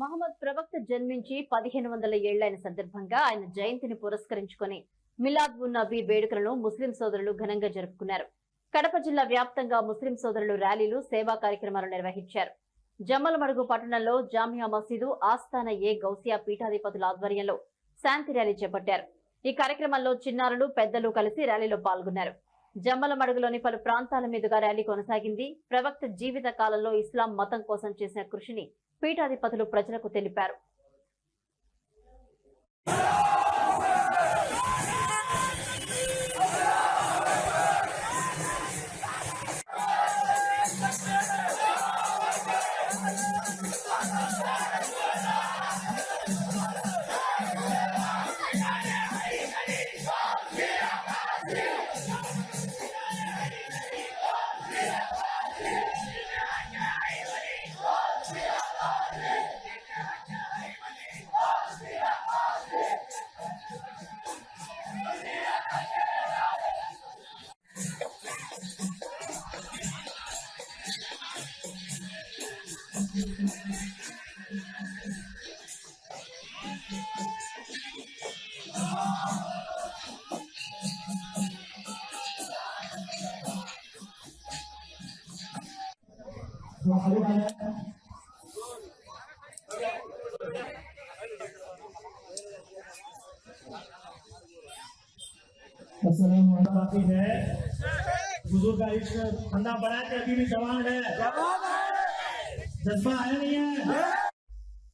మహమ్మద్ ప్రవక్త జన్మించి పదిహేను వందల ఏళ్ళైన సందర్భంగా ఆయన జయంతిని పురస్కరించుకొని మిలాద్ ఉన్ నబీ వేడుకలను ముస్లిం సోదరులు ఘనంగా జరుపుకున్నారు. కడప జిల్లా వ్యాప్తంగా ముస్లిం సోదరులు ర్యాలీలు సేవా కార్యక్రమాలు నిర్వహించారు. జమ్మలమడుగు పట్టణంలో జామియా మసీదు ఆస్థాన ఏ గౌసియా పీఠాధిపతుల ఆధ్వర్యంలో శాంతి ర్యాలీ చేపట్టారు. ఈ కార్యక్రమంలో చిన్నారులు పెద్దలు కలిసి ర్యాలీలో పాల్గొన్నారు. జమ్మలమడుగులోని పలు ప్రాంతాల మీదుగా ర్యాలీ కొనసాగింది. ప్రవక్త జీవిత కాలంలో ఇస్లాం మతం కోసం చేసిన కృషిని పీఠాధిపతులు ప్రజలకు తెలిపారు. है बुज़ुर्ग इश्क ठंडा है कि अभी भी जवान है? जज्बा The fire, yeah.